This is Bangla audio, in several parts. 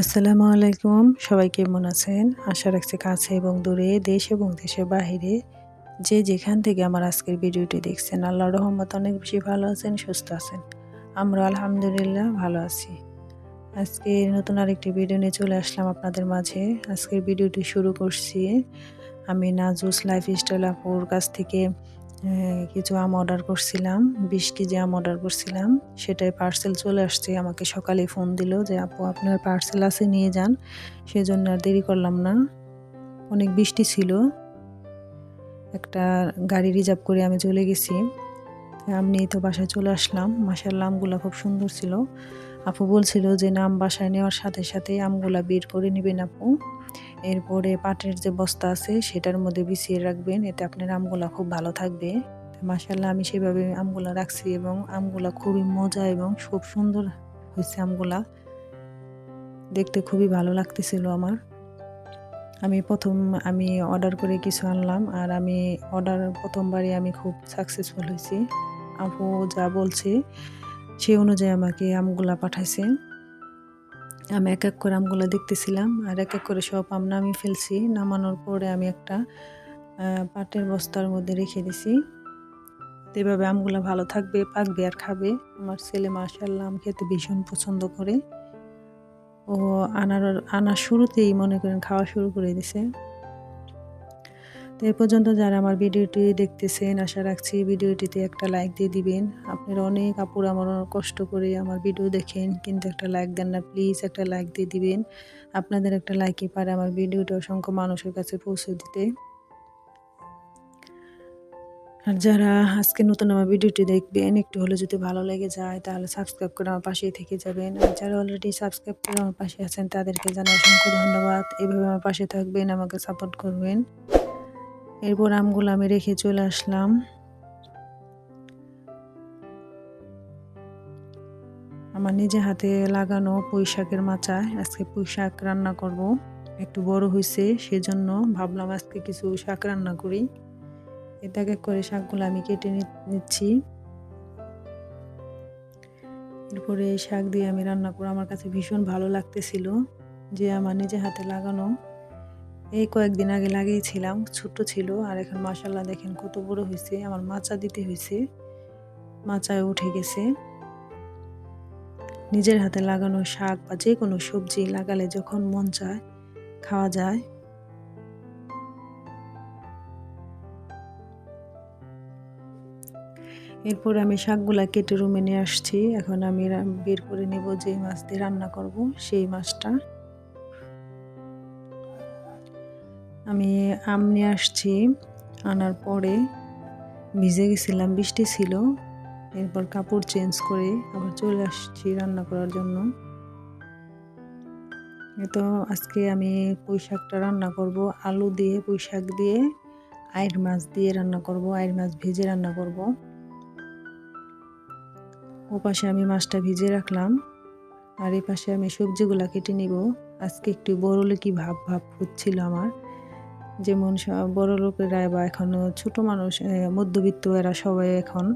আসসালামু আলাইকুম। সবাই কেমন আছেন? আশা রাখছি কাছে এবং দূরে, দেশ এবং দেশের বাহিরে। যে যেখান থেকে আমার আজকের ভিডিওটি দেখছেন, আল্লাহ রহমত অনেক বেশি ভালো আছেন, সুস্থ আছেন। আমরা আলহামদুলিল্লাহ ভালো আছি। আজকে নতুন আরেকটি ভিডিও নিয়ে চলে আসলাম আপনাদের মাঝে। আজকের ভিডিওটি শুরু করছি আমি নাজুস লাইফ স্টাইল আপুর কাছ থেকে। কিছু আম অর্ডার করছিলাম, বিশ কেজি আম অর্ডার করছিলাম। সেটাই পার্সেল চলে আসছে, আমাকে সকালে ফোন দিল যে, আপু, আপনার পার্সেল আছে, নিয়ে যান। সেজন্য আর দেরি করলাম না। অনেক বৃষ্টি ছিল। একটা গাড়ি রিজার্ভ করে আমি চলে গেছি। আম নিয়ে তো বাসায় চলে আসলাম। মাসাল্লাহ আমগুলো খুব সুন্দর ছিল। আপু বলছিল যে, নাম বাসায় নেওয়ার সাথে সাথে আমগুলা বের করে নেবেন আপু। এরপরে পাটের যে বস্তা আছে, সেটার মধ্যে বিছিয়ে রাখবেন, এতে আপনার আমগুলা খুব ভালো থাকবে। মাসাল্লাহ আমি সেভাবে আমগুলা রাখছি এবং আমগুলা খুবই মজা এবং খুব সুন্দর হয়েছে আমগুলা। দেখতে খুবই ভালো লাগতেছিল আমার। আমি প্রথম, আমি অর্ডার করে কিছু আনলাম আর আমি অর্ডার প্রথমবারই আমি খুব সাকসেসফুল হয়েছি। আপু যা বলছে সেই অনুযায়ী আমাকে আমগুলা পাঠাইছে। আমি এক এক করে আমগুলো দেখতেছিলাম, আর এক এক করে সব আম নামিয়ে ফেলছি। নামানোর পরে আমি একটা পাটের বস্তার মধ্যে রেখে দিছি। এভাবে আমগুলো ভালো থাকবে, পাকবে আর খাবে। আমার ছেলে মাশাল্লাহ আম খেতে ভীষণ পছন্দ করে। ও আনার আনার শুরুতেই মনে করেন খাওয়া শুরু করে দিছে। তো এ পর্যন্ত যারা আমার ভিডিওটি দেখতেছেন, আশা রাখছি ভিডিওটিতে একটা লাইক দিয়ে দিবেন। আপনারা অনেক আপুর আমার কষ্ট করে আমার ভিডিও দেখেন, কিন্তু একটা লাইক দেন না প্লিজ একটা লাইক দিয়ে দিবেন। আপনাদের একটা লাইকই পারে আমার ভিডিওটা অসংখ্য মানুষের কাছে পৌঁছে দিতে। আর যারা আজকে নতুন আমার ভিডিওটি দেখবেন, একটু হলে যদি ভালো লেগে যায়, তাহলে সাবস্ক্রাইব করে আমার পাশেই থেকে যাবেন। আর যারা অলরেডি সাবস্ক্রাইব করে আমার পাশে আছেন, তাদেরকে জানাই অসংখ্য ধন্যবাদ। এভাবে আমার পাশে থাকবেন, আমাকে সাপোর্ট করবেন। এরপর আমগুলো আমি রেখে চলে আসলাম। আমার নিজে হাতে লাগানো পুঁই শাকের মাচায় আজকে পুঁই শাক রান্না করব। একটু বড় হয়েছে সেজন্য ভাবলাম আজকে কিছু শাক রান্না করি। এটাকে করে শাকগুলো আমি কেটে নিচ্ছি। এরপরে এই শাক দিয়ে আমি রান্না করে আমার কাছে ভীষণ ভালো লাগতেছিল, যে আমার নিজে হাতে লাগানো এই কয়েকদিন আগে লাগিয়েছিলাম ছোট ছিল, আর এখন মাসাল্লাহ দেখেন কত বড় হয়েছে আমার মাচা দিতে হয়েছে মাচায় উঠে গেছে। নিজের হাতে লাগানো শাক বা যে কোনো সবজি লাগালে যখন মন চায়, খাওয়া যায়। এরপর আমি শাকগুলা কেটে রুমে নিয়ে আসছি। এখন আমি বের করে নেব যে মাছ দিয়ে রান্না করব, সেই মাছটা। আমি আম নিয়ে আসছি, আনার পরে ভিজে গেছিলাম, বৃষ্টি ছিল। এরপর কাপড় চেঞ্জ করে আবার চলে আসছি রান্না করার জন্য। তো আজকে আমি পুঁই শাকটা রান্না করব, আলু দিয়ে পুঁই শাক দিয়ে আয়ের মাছ দিয়ে রান্না করব আয়ের মাছ ভেজে রান্না করব। ও পাশে আমি মাছটা ভিজে রাখলাম, আর এই পাশে আমি সবজিগুলো কেটে নিব। আজকে একটু বড়লে কি ভাব ভাব হচ্ছিল আমার। যেমন বড় লোকেরা বা এখন ছোট মানুষ মধ্যবিত্ত এরা সবাই এখন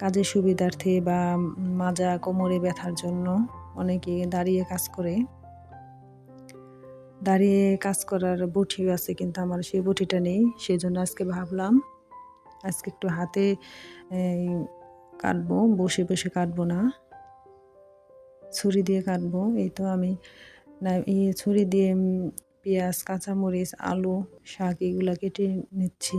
কাজের সুবিধার্থে বা মাজা, কোমরে ব্যথার জন্য অনেকে দাঁড়িয়ে কাজ করে। দাঁড়িয়ে কাজ করার বটিও আছে কিন্তু আমার সেই বটিটা নেই সেই জন্য আজকে ভাবলাম আজকে একটু হাতে কাটবো, বসে বসে কাটবো না। ছুরি দিয়ে কাটবো, এই তো আমি, না, এই ছুরি দিয়ে পেঁয়াজ, কাঁচামরিচ, আলু, শাক এগুলো কেটে নিচ্ছি।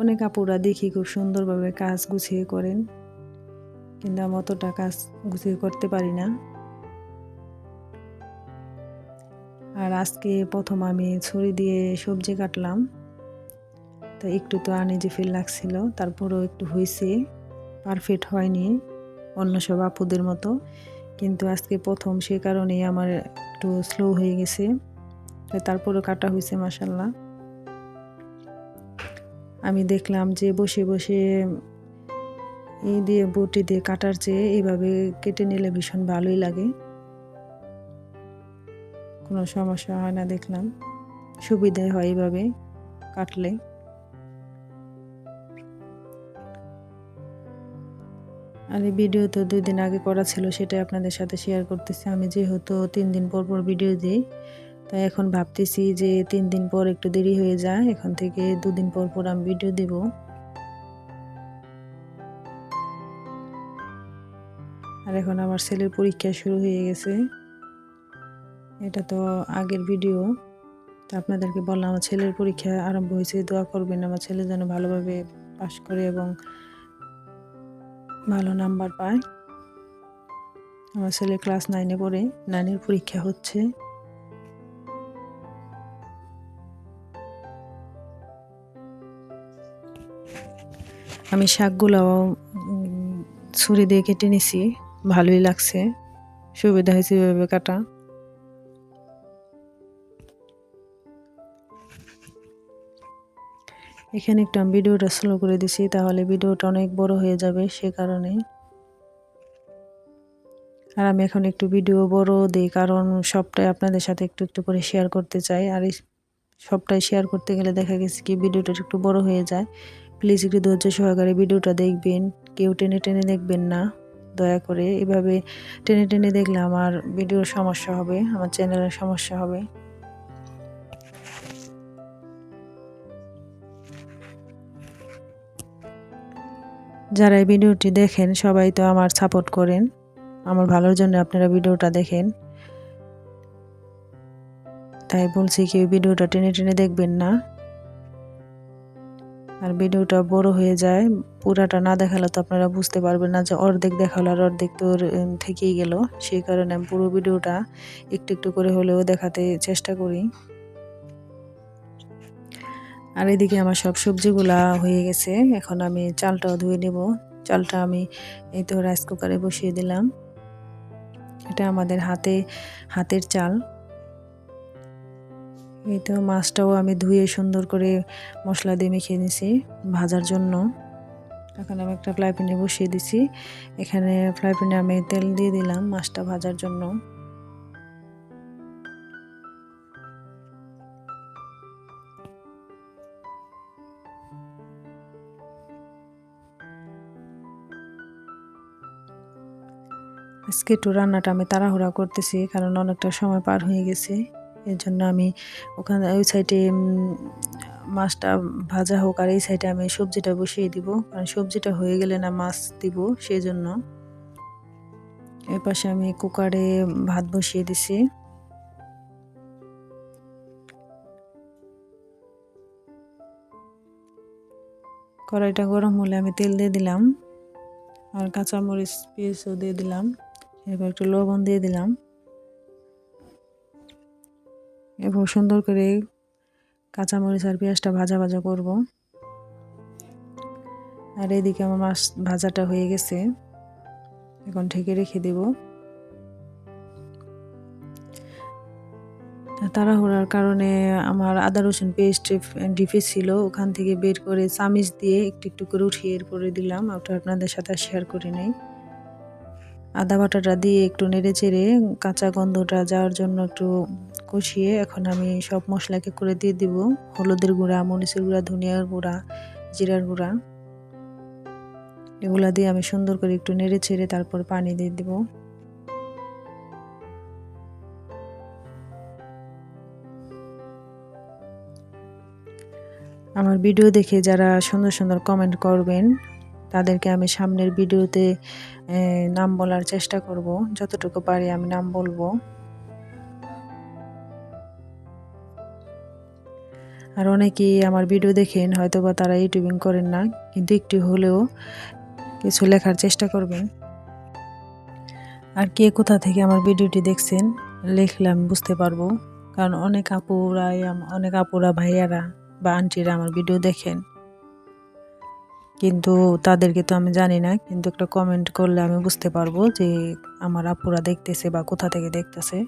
অনেক আপুরা দেখি খুব সুন্দরভাবে কাজ গুছিয়ে করেন, কিন্তু আমি অতটা কাজ গুছিয়ে করতে পারি না। আর আজকে প্রথম আমি ছুরি দিয়ে সবজি কাটলাম, তো একটু তো আনিজি ফিল লাগছিল, তারপরেও একটু হয়েছে পারফেক্ট হয়নি, অন্য সব আপুদের মতো। কিন্তু আজকে প্রথম, সে কারণে আমার একটু স্লো হয়ে গেছে। তারপরও কাটা হয়েছে মাসাল্লাহ আমি দেখলাম যে বসে বসে এই দিয়ে বটি দিয়ে কাটার চেয়ে এইভাবে কেটে নিলে ভীষণ ভালোই লাগে। কোনো সমস্যা হয় না, দেখলাম। সুবিধাই হয় এইভাবে কাটলে। আর এই ভিডিও তো দুই দিন আগে করা ছিল, সেটাই আপনাদের সাথে শেয়ার করতেছি। আমি যেহেতু তিন দিন পর পর ভিডিও দিই, তাই এখন ভাবতেছি যে তিন দিন পর একটু দেরি হয়ে যায়, এখন থেকে দুদিন পর পর আমি ভিডিও দেব। আর এখন আমার ছেলের পরীক্ষা শুরু হয়ে গেছে। এটা তো আগের ভিডিও তো আপনাদেরকে বললাম, আমার ছেলের পরীক্ষা আরম্ভ হয়েছে, দোয়া করবেন আমার ছেলে যেন ভালোভাবে পাশ করে এবং ভালো নাম্বার পায়। আমার ছেলে ক্লাস নাইনে পড়ে নাইনের পরীক্ষা হচ্ছে। আমি শাকগুলো ছুরি দিয়ে কেটে নিছি, ভালোই লাগছে। সুবিধা হয়েছে এভাবে কাটা। এখানে একটু আমি ভিডিওটা স্লো করে দিছি, তাহলে ভিডিওটা অনেক বড় হয়ে যাবে সে কারণে। আর আমি এখন একটু ভিডিও বড় দিই, কারণ সবটাই আপনাদের সাথে একটু একটু করে শেয়ার করতে চাই। আর সবটাই শেয়ার করতে গেলে দেখা গেছে কি ভিডিওটা একটু বড় হয়ে যায়। প্লিজ একটু ধৈর্য সহকারে ভিডিওটা দেখবেন, কেউ টেনে টেনে দেখবেন না। দয়া করে এভাবে টেনে টেনে দেখলে আমার ভিডিওর সমস্যা হবে, আমার চ্যানেলের সমস্যা হবে। যারা এই ভিডিওটি দেখেন, সবাই তো আমার সাপোর্ট করেন। আমার ভালোর জন্য আপনারা ভিডিওটা দেখেন। তাই বলছি কি, ভিডিওটা টেনে টেনে দেখবেন না। আর ভিডিওটা বড় হয়ে যায়, পুরাটা না দেখালে তো আপনারা বুঝতে পারবেন না যে অর্ধেক দেখাল আর অর্ধেক তো থেকেই গেল। সেই কারণে আমি পুরো ভিডিওটা একটু একটু করে হলেও দেখাতে চেষ্টা করি। আর এদিকে আমার সব সবজিগুলা হয়ে গেছে। এখন আমি চালটাও ধুয়ে নেব। চালটা আমি এই তো রাইস কুকারে বসিয়ে দিলাম। এটা আমাদের হাতে, হাতের চাল। এই তো মাছটাও আমি ধুয়ে সুন্দর করে মশলা দিয়ে মেখে নিছি ভাজার জন্য। এখন আমি একটা ফ্রাই প্যানে বসিয়ে দিছি। এখানে ফ্রাই প্যানে আমি তেল দিয়ে দিলাম মাছটা ভাজার জন্য। আজকে একটু রান্নাটা আমি তাড়াহুড়া করতেছি, কারণ অনেকটা সময় পার হয়ে গেছে। এর জন্য আমি ওখানে ওই সাইডে মাছটা ভাজা হোক আর এই সাইডে আমি সবজিটা বসিয়ে দিব, কারণ সবজিটা হয়ে গেলে না মাছ দিব সেই জন্য এর পাশে আমি কুকারে ভাত বসিয়ে দিছি। কড়াইটা গরম হলে আমি তেল দিয়ে দিলাম, আর কাঁচামরিচ, পেঁয়াজও দিয়ে দিলাম। এবার একটু লবণ দিয়ে দিলাম। এবং সুন্দর করে কাঁচামরিচ আর পেঁয়াজটা ভাজা ভাজা করব। আর এদিকে আমার মাছ ভাজাটা হয়ে গেছে। এখন ঢেকে রেখে দেব। তাড়াহুড়ার কারণে আমার আদা রসুন পেস্ট ডিপে ছিল, ওখান থেকে বের করে চামিচ দিয়ে একটু একটু করে উঠিয়ে এরপরে দিলাম। ওটা আপনাদের সাথে শেয়ার করে নেই। আদা বাটাটা দিয়ে একটু নেড়ে চেড়ে কাঁচা গন্ধটা যাওয়ার জন্য একটু কষিয়ে এখন আমি সব মশলাকে করে দিয়ে দিব। হলুদের গুঁড়া, মরিচের গুঁড়া, ধনিয়ার গুঁড়া, জিরার গুঁড়া। এগুলা দিয়ে আমি সুন্দর করে একটু নেড়ে ছেড়ে তারপর পানি দিয়ে দিব। আমার ভিডিও দেখে যারা সুন্দর সুন্দর কমেন্ট করবেন তাদেরকে আমি সামনের ভিডিওতে নাম বলার চেষ্টা করব। যতটুকু পারি আমি নাম বলব। আর অনেকেই আমার ভিডিও দেখেন হয়তো বা তারা ইউটিউবিং করেন না, কিন্তু একটু হলেও কিছু লেখার চেষ্টা করবেন। আর কে কোথা থেকে আমার ভিডিওটি দেখছেন, লেখলে আমি বুঝতে পারব। কারণ অনেক আপুরাই, অনেক আপুরা ভাইয়ারা বা আন্টিরা আমার ভিডিও দেখেন। কিন্তু তাদেরকে তো আমি জানি না, কিন্তু একটা কমেন্ট করলে আমি বুঝতে পারব যে আমার আপুরা দেখতেছে বা কোথা থেকে দেখতেছে।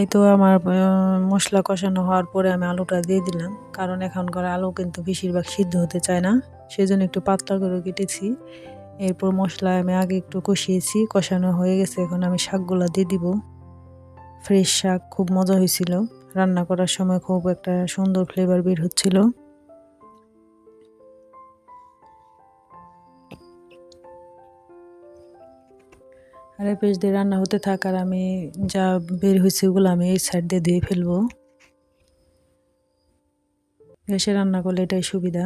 এই তো আমার মশলা কষানো হওয়ার পরে আমি আলুটা দিয়ে দিলাম, কারণ এখনকার আলু কিন্তু বেশিরভাগ সিদ্ধ হতে চায় না, সেজন্য একটু পাতলা করে কেটেছি। এরপর মশলা আমি আগে একটু কষিয়েছি, কষানো হয়ে গেছে, এখন আমি শাকগুলো দিয়ে দিব। ফ্রেশ শাক খুব মজা হয়েছিল, রান্না করার সময় খুব একটা সুন্দর ফ্লেভার বের হচ্ছিল। আরে পেঁয়াজ দিয়ে রান্না হতে থাক আর আমি যা বের হয়েছে ওগুলো আমি এই সাইড দিয়ে ধুয়ে ফেলব। গ্যাসে রান্না করলে এটাই সুবিধা।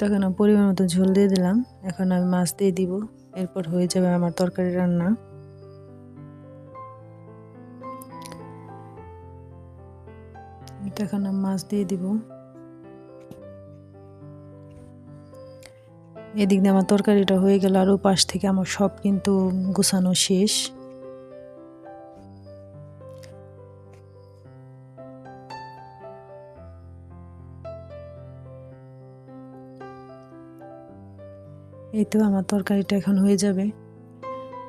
তখন পরিমাণ মতো ঝোল দিয়ে দিলাম, এখন আমি মাছ দিয়ে দিব, এরপর হয়ে যাবে আমার তরকারি রান্না। এটা এখন আমি মাছ দিয়ে দিব। এদিক দিয়ে আমার তরকারিটা হয়ে গেল আর পাশ থেকে আমার সব কিন্তু গুছানো শেষ। এই তো আমার তরকারিটা এখন হয়ে যাবে।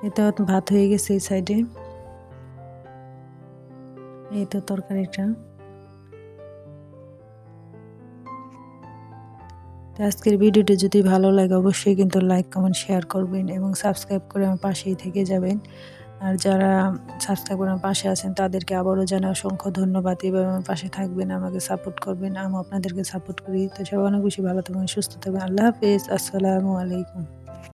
এতে ভাত হয়ে গেছে এই সাইডে এই তো তরকারিটা। তো আজকের ভিডিওটি যদি ভালো লাগে, অবশ্যই কিন্তু লাইক কমেন্ট শেয়ার করবেন এবং সাবস্ক্রাইব করে আমার পাশেই থেকে যাবেন। আর যারা সাবস্ক্রাইব করে আমার পাশে আছেন, তাদেরকে আবারও জানা অসংখ্য ধন্যবাদ। এবার আমার পাশে থাকবেন, আমাকে সাপোর্ট করবেন আমি আপনাদেরকে সাপোর্ট করি। তো সবাই অনেক বেশি ভালো থাকবেন, সুস্থ থাকবেন। আল্লাহ হাফিজ, আসসালামু আলাইকুম।